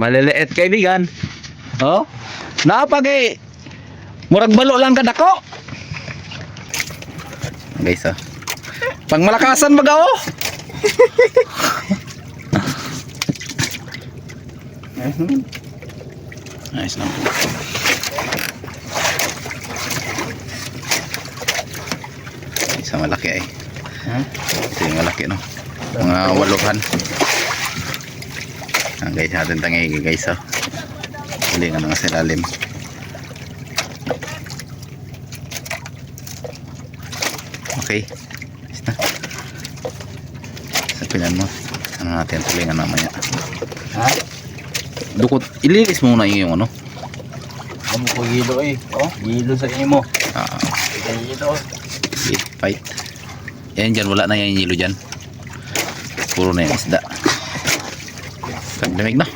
Maliliit kaibigan. Oh. Napag eh. Murag balo lang ka dako. Guys, oh. Pang malakasan baga oh. Nice na. Isa malaki ay. Ito yung malaki no. Mga waluhan. Ah, guys, natin tangi guys oh. Huli nga nga sa ilalim. Okay. Ayos na. Sapinan mo. Ano natin tulingan mamaya. Ha? Dukot, ililis muna yung ano. Ano ko gilo eh. Oh, gilo sa imo. Ah, Gilo. okay, fight. Yan dyan, wala na yan yung yelo dyan. Puro na yung isda. Tagdamig na.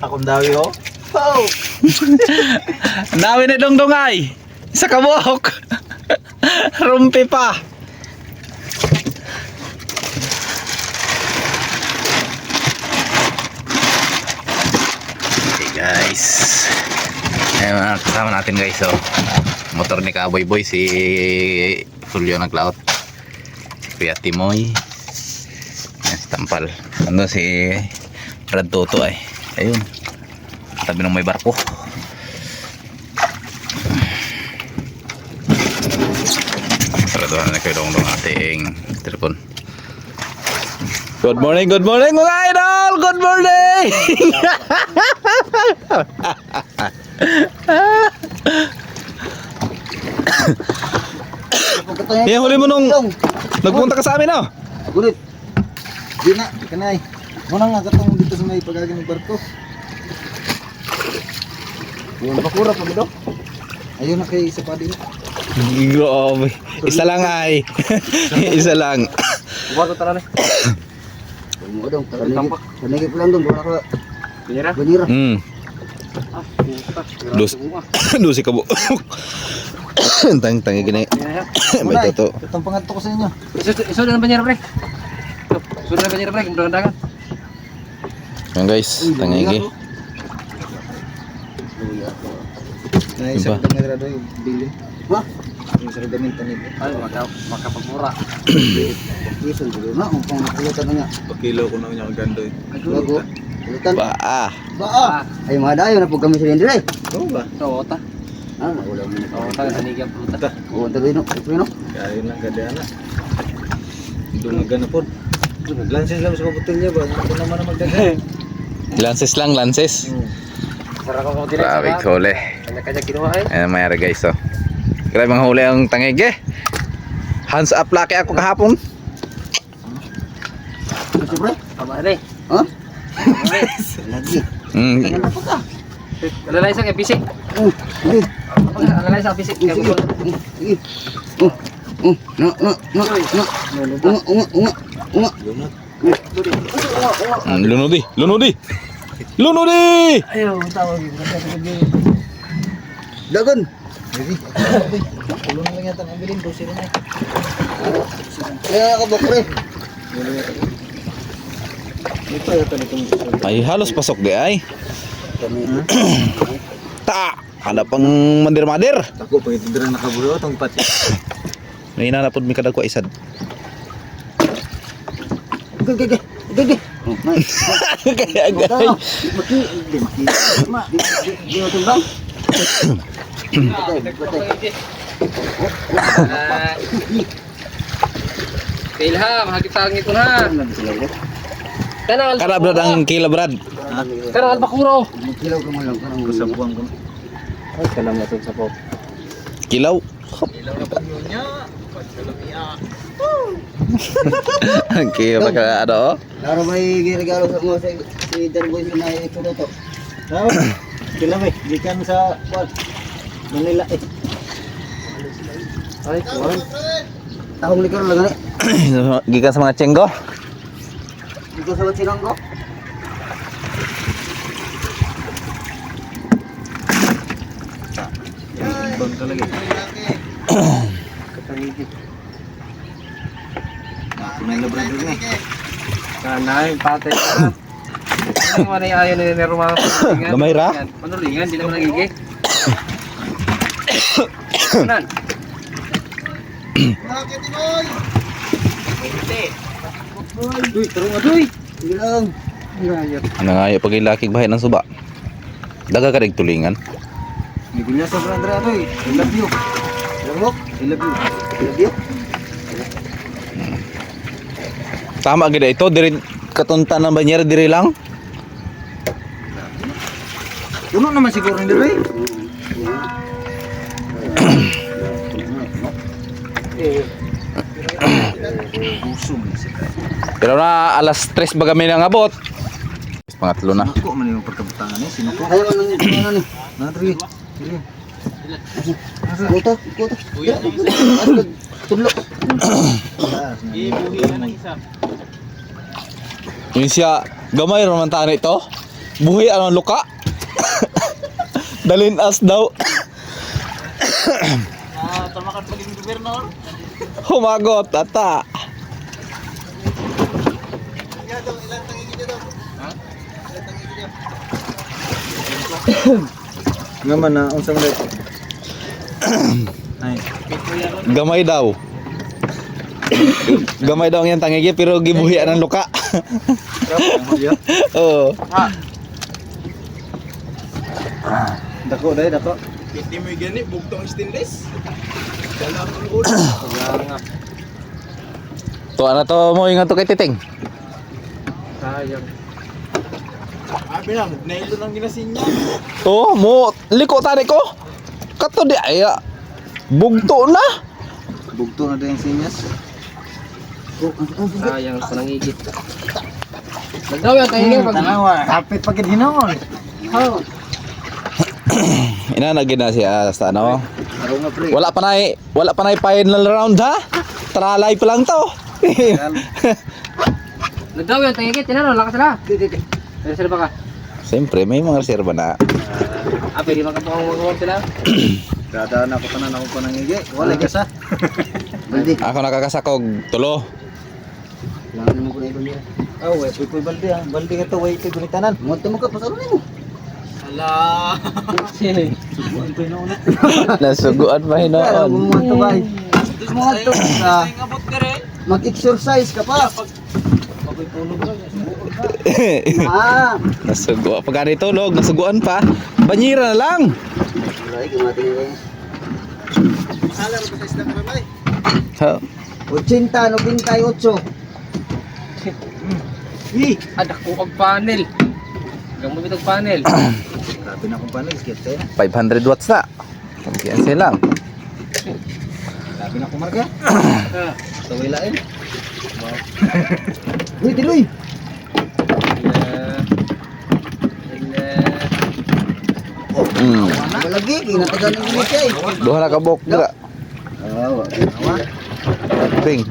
Akong dawi oh. Oh! Ang dami na dongdongay. Sa kabuhok. Rumpi pa. Okay guys. Ayan mga kasama natin guys. So, motor ni Kaboy Boy si Julio Naglaot. Si Kuya Timoy. Yan si Tampal. Ano si Brad Toto ay. Ayun. Tabi ng may barko. Saraduhan na kayo dong dong ating telepon. Good morning, good morning mga idol! Good morning! Yan, huli mo nung nagpunta ka sa amin, oh. Gulit. Di na, kanay. Muna nga katong dito sa may pagagang ng barko. Yung bakura pa mo Ayun na kay isa pa din. Grabe. Isa lang ay. Isa lang. Buwa to tara na. Mo dong, tanigi. Tanigi pa lang dong, buwa ka. Banira? Banira. Hmm. Ah. Dos. Dusi ka bu. Tang tangi gini. May toto. Itong pangadto ko sa inyo. Iso na banyak pre. Iso na banyak pre, kemudian dagan. Yan guys, tangi gi. Na Iba. isa ko nga rado yung bilin. Ha? Yung sa gamit nito. Ay, maka makapagmura. Isun dulu na, kung pang nakulutan na nga. Pakilo ko na niya kagando eh. Bago. Kulutan. Ba ah. Ba ah. Ay mga dayo na po kami sa Indre. Oo ba? Tawota. Ah, maulam mo na. Tawota sa nigyang pruta. Oo, tagoy no. Tagoy no. Kaya lang gada na. Dumaga na po. Lances lang sa kabutil niya ba? Ako naman na magdaga. Lances lang, lances. Para ko kung Grabe huli. Kanya-kanya kinuha eh. Ayan guys, oh. Grabe ang huli ang tangi gi. Hands up laki ako kahapon. Kasi pre. Tama na eh. Ha? Lagi. Mm. Ano? Alalay sa kay bisik. Alalay sa bisik. Sige. Sige. Oh. Oh, no, no, no, no. Unga, unga, unga, unga. Mm, lunodi, lunodi. Lunodi! Ayo, tawag. Dagon. Sige. Ulo na lang yata ang bilin, dosi na na. Kaya ako ba pre? Ito yata nitong Ay halos pasok di ay. Ta! Ada pang mandir-mandir. Ako pag ito dira nakabulo tong pati. May nanapod mi kadagwa isad. Oh, may. Kaya guys. Maki, di maki. Ma, di di tumbang. Batay, batay. Ilham, hakitang ito na. Na? Kanang Kada brad ang kila brad. Kanang albakuro. Magkilaw ka mo lang kanang Sa buwang ko. Ay, salamat sa pop. Kilaw. Ang kira ka ano. Laro may ginagalo sa mga si, si Darboy sa na ito to. Tama. Kila may gikan sa what? Manila eh. Ay, kuwan. Tahong likar lang ni. Gikan sa mga cenggo. Dito sa sinong ko. Bang talaga. Katangigit. May labrador ni. Kanay, patay ka. Ano mo na yung ayaw ni Roma? Gamay ra? Manulingan, di naman nagigig. Kanan. Uy, tarong adoy. Bilang. Ngayat. Nangayo pag ilakig bahay ng suba. Daga ka tulingan. May gunya sa Andre adoy. I love you. Lamok. I love you. Love you. Tama gid ito diri katuntan ng banyera diri lang. Puno naman siguro ni Doy. Busog ni siya. Pero na alas 3 ba kami nang abot. Pangatlo na. Sinuko man yung pagkabutangan ni sinuko. Ayaw ano yung ano ni. Nadri. Kuta. Kuta. Tudlo. Yun siya, gamay raman tani ito. Buhay anong luka. Dalin as daw. Ah, tamakan pa yung gobernador. Humagot, tata. Nga man na unsa man dito. Ay. Gamay daw. Gamay daw ang yan tangigi pero gibuhi ang luka. Oo. Dako dai dako. Hindi mo gani, bugtong stainless. Dala ko ng ulo. To ano to mo ingat to kay Titing. Sayang. Abi lang. Nailo ng ginasin niya. Oh, mo liko tani ko. Kato di ay ah, bugto na. Bugto na din sinyas. Sayang sa nangigit. Nagdaw yan tayo pag Tanawa, kapit pagid hinon. Ina na gid na siya sa ano. Wala pa na wala pa na final round ha. Tralay pa lang to. Nagdaw yan tayo tinano lakas sila. Pero sila ba ka? Siyempre, may mga reserva na. Ah, pwede makapukang mag sila. Dadaan ako kanan ako pa nangigi. Wala ka sa. Baldi. Ako nakakasakog tulo. Langan mo ko na ibang Oh, way puy balde ah. Balde ka to way puy gunitanan. Monte mo ka. Pasalo ni mo. Subuan ko na una. Nasuguan pa hinoon. bay. Mo to ka. Mag-exercise ka pa. Pagay tulog na. Subuan ka. Ah. Nasuguan. Pag ganito tulog, nasuguan pa. Banyira na lang. Ay, kumati ni Bay. Ha? 80, 98. Ni. Adak ko ang panel. Gamot itong panel. Grabe na akong panel. Skit eh. 500 watts na. Kumpiyansa lang. Grabe na akong marga. Taway lain. Uy, tiloy. Mm. Malagi, kinatagal ng ginit kay. Duha na kabok dira. Ah. Ting.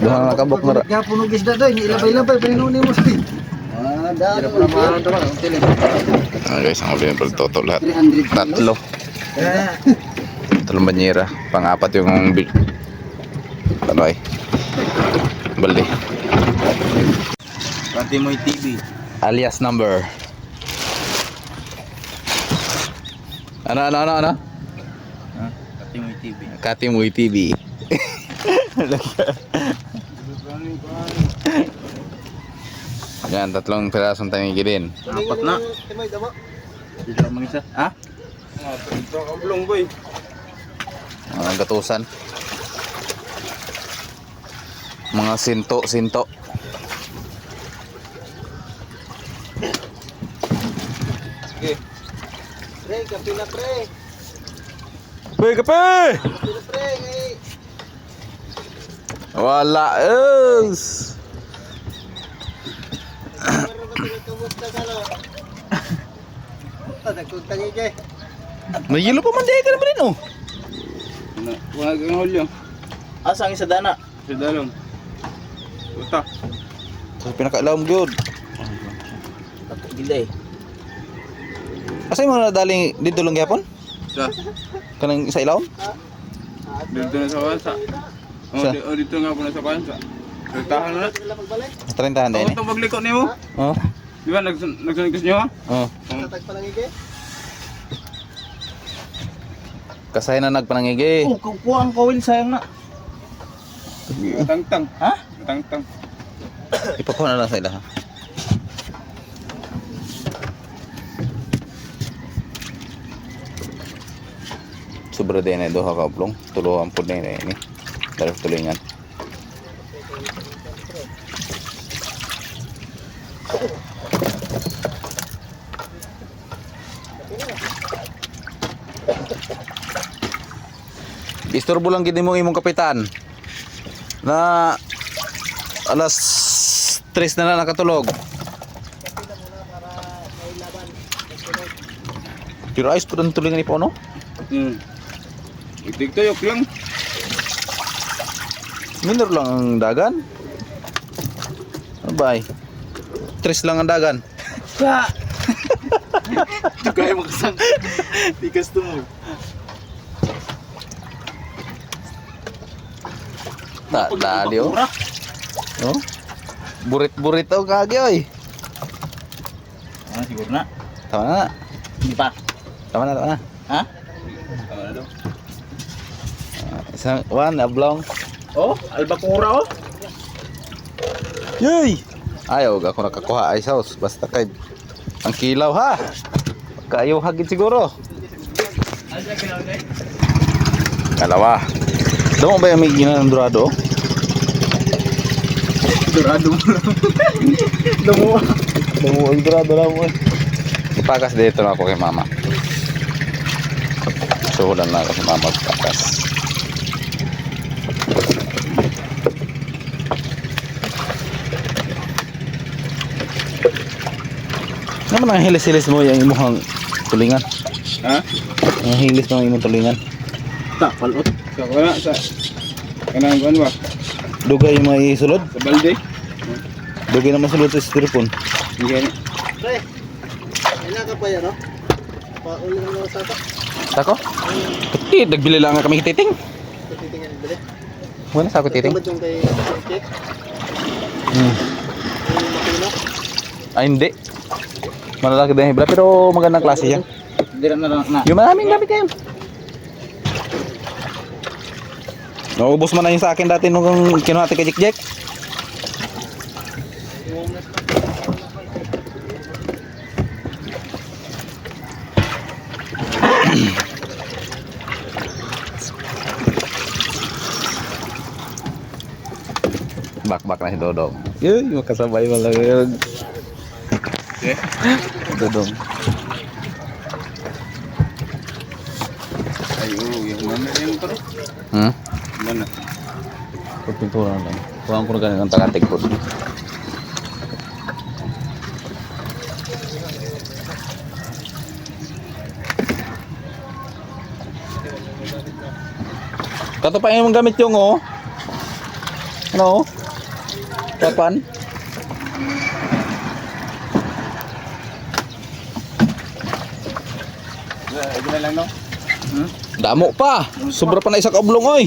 Duha na kabok dira. Kaya puno gisda doy. Ni ilabay-labay. Pinunin mo sa Ah? Ang tilim. Ah, guys, ang ulit ng toto lahat. 300 kilos. Tatlo. Tatlong banyera. Pang-apat yung bil... Ano ay? Balde. Pati mo TV. Alias number. Ano, ano, ano, ano? Pati mo TV. Katimuy TV. Yan, tatlong pirasong tangigi din. Apat na. Dito ang isa. Ha? Mga gatusan. Mga sinto, sinto. Pre, kape na pre. Pre, kape! Kape na pre. ngay. Wala? Ah, ike. May yelo pa man di ka naman din, oh. Wala kang hulyo. Asa ang isa dana? Sa dalong. Uta. Sa pinakailawang good. Gilay. Asa yung mga nadaling dito lang yapon? Sa? Kanang isa ilawom? Ah, Dito na sa kansa. Oh, Sa? di, oh, dito nga po na sa kansa. Nagtahan na. 30 din Oo, eh. ito magliko niyo. Oh. Di ba, nagsun- nagsunikos niyo ha? Oh. Tatag pa lang ike. Kasay na nagpanangigi. Oh, kukuha ang kawil sayang na. Tang-tang. Ha? Tang-tang. Ipakuha na lang sa ila ha. Sobra din eh, doha ka oblong. Tuluhan po din eh. Ini. Dahil tulingan. Istorbo lang gid mo imong kapitan. Na alas 3 na na nakatulog. Pero ayos po ng tulingan ni Pono. Hmm. Itigtuyok lang. Minor lang ang dagan. Abay. Tres lang ang dagan. Sa Kaya makasang. Tikas to mo. Ta dali oh. Oh. Burit-burit oh kagi oy. Ah, siguro na. Tama na. Hindi pa. Tama na, tama na. Ha? Tama na daw. Isang one oblong. Oh, albacora oh. Yay! Ayaw ako nakakuha ay sauce basta kay ang kilaw ha. Kayo hagit siguro. Kalawa. Damo ba yung may ginandurado? Dorado mo lang. Damo. Damo ang durado lang mo. Ipakas dito na ako kay mama. Suhulan na ako si mama Naman ang hilis-hilis mo yung imuhang tulingan. Ha? Ang hilis mo yung imong tulingan. Ta, palot. Sa kana sa kanang kuan ba? Dugay yung may sulod. Sa balde. Dugay naman sulod sa styrofoam. Hindi ni. Pre. Ina ka pa yan, no? Pauli mo sa ta. Sako? Kuti, nagbili lang nga kami titing. Titingnan bili. Wala sa ako titing. Tumad yung kay cake. Hmm. Ay hindi. Malalaki din hibla pero magandang klase yan. Dira na lang na. Yung maraming gamit yan. Naubos mo na yung sa akin dati nung kinuha natin kay Jack. Bak-bak na si Dodong. Yun, makasabay mo lang yun. Eh? Dodong. Ay, oo, yung mana yung pero. Hmm? Mana? Pagpintura lang. Kuhaan ko na ganun ang tagatig po. Kato pa yung gamit yung oh. Ano? Kapan? Ito na lang no. Damo pa. Sobra pa na isa ka oblong oy.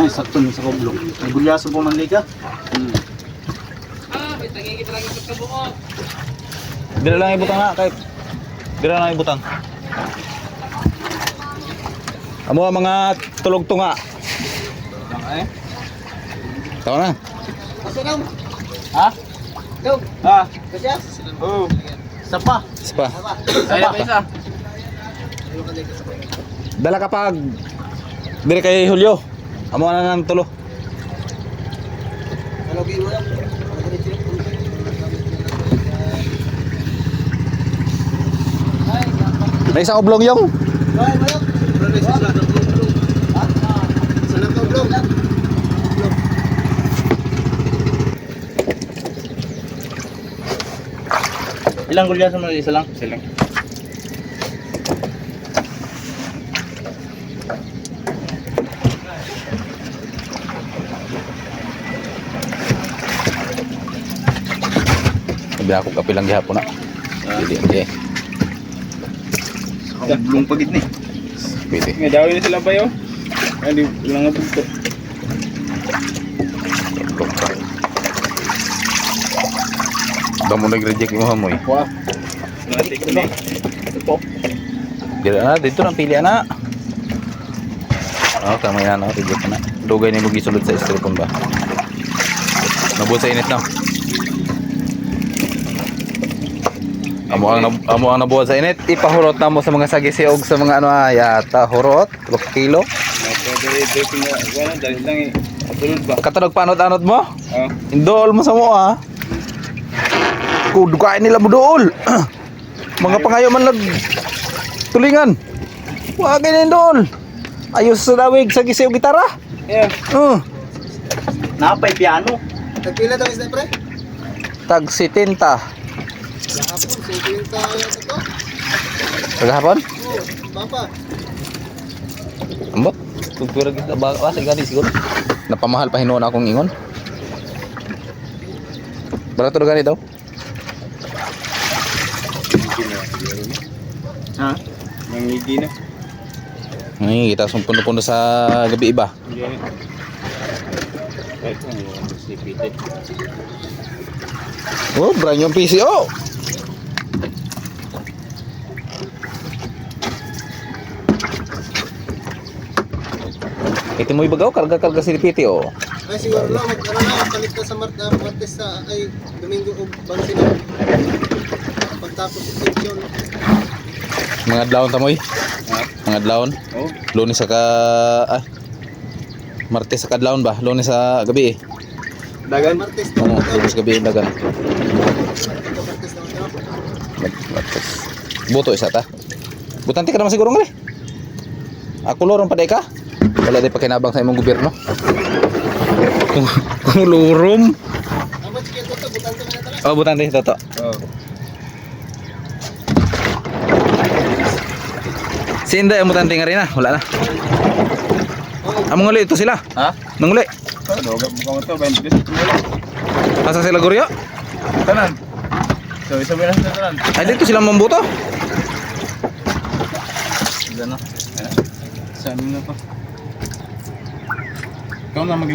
Ay, sakto ni sa koblong. May gulyaso po man ka. Hmm. Dira lang ibutang nga kay Dira lang ibutang. Amo ang mga tulog tunga. Lang ay. Tawa na. Asa daw? Ha? Daw. Ha? Kasya? Oo. Sapa. Spa. Ay, na isa. Dala ka pag Dire kay Julio. Amo na ng tulo. May isang oblong yung. Ay, mayok. Sa lang ka oblong. Ha? Sa lang ka oblong. Ilang gulyaso mo isa lang? Isa lang. Sabi ako kapilang gihapon na. Hindi, hindi. Sa oblong pagit ni. Pwede. May dawin sila ba yun? Ay, di lang nga bugto. Damo nag-reject mo hamoy. Wow. Na. Ito. Dito na, dito na pili na. Oh, kamay na no, reject na. Dugay ni mo gisulod sa styrofoam ba. Nabot sa init na. Amo ang amo ang nabuhat sa init. Ipahurot na mo sa mga sagisiog sa mga ano ah, yata hurot, 2 kilo. Na. Eh. Katanog panot-anot mo. Ah. Indol mo sa mo ah. Kudukain nila mo dool. mga pangayo man lag tulingan. Wag na indol. Ayos sa dawig sa gisiw gitara. Yeah. Uh, Napay piano. Nagpila daw isda pre? tag 70 Kahapon, 70 tayo sa to. Oo, baba. Ambot. Tugtura kita ba kasi gani siguro. Napamahal pa hinuon akong ingon. Barato na gani daw. Ha? Nangigi na. Ay, kita sum puno-puno sa gabi iba. Hindi. Kahit sipitin. Oh, brand yung PC oh. Ito mo ibagaw, karga-karga si Piti oh. Ay, siguro lang, mag, ano na, palit ka sa Mart, uh, Martes sa, ay, Domingo o Bangsi na. Pagtapos extension. Mga adlawon tamoy. Ha? Mga adlawon. Oh. Lunes sa ka ah. Martes sa kadlawon ba? Lunes sa gabi eh. Dagan. Martes. Oo, lunes gabi dagan. Martes. Buto isa ta. Butante ka naman siguro ngali. Ako lorong paday ka. Wala di pakinabang sa imong gobyerno. Kung kung talaga. Oh, butante ito to. Oh. Si Inday ang butante nga rin na. Wala na. Among uli ito sila. Ha? Nanguli. Ano, buka mo to, 20 pesos. Asa sila guryo? Tanan. So, isa mo na sa tanan. Ay dito sila mambuto. Ano? Saan mo na pa? Ikaw na mag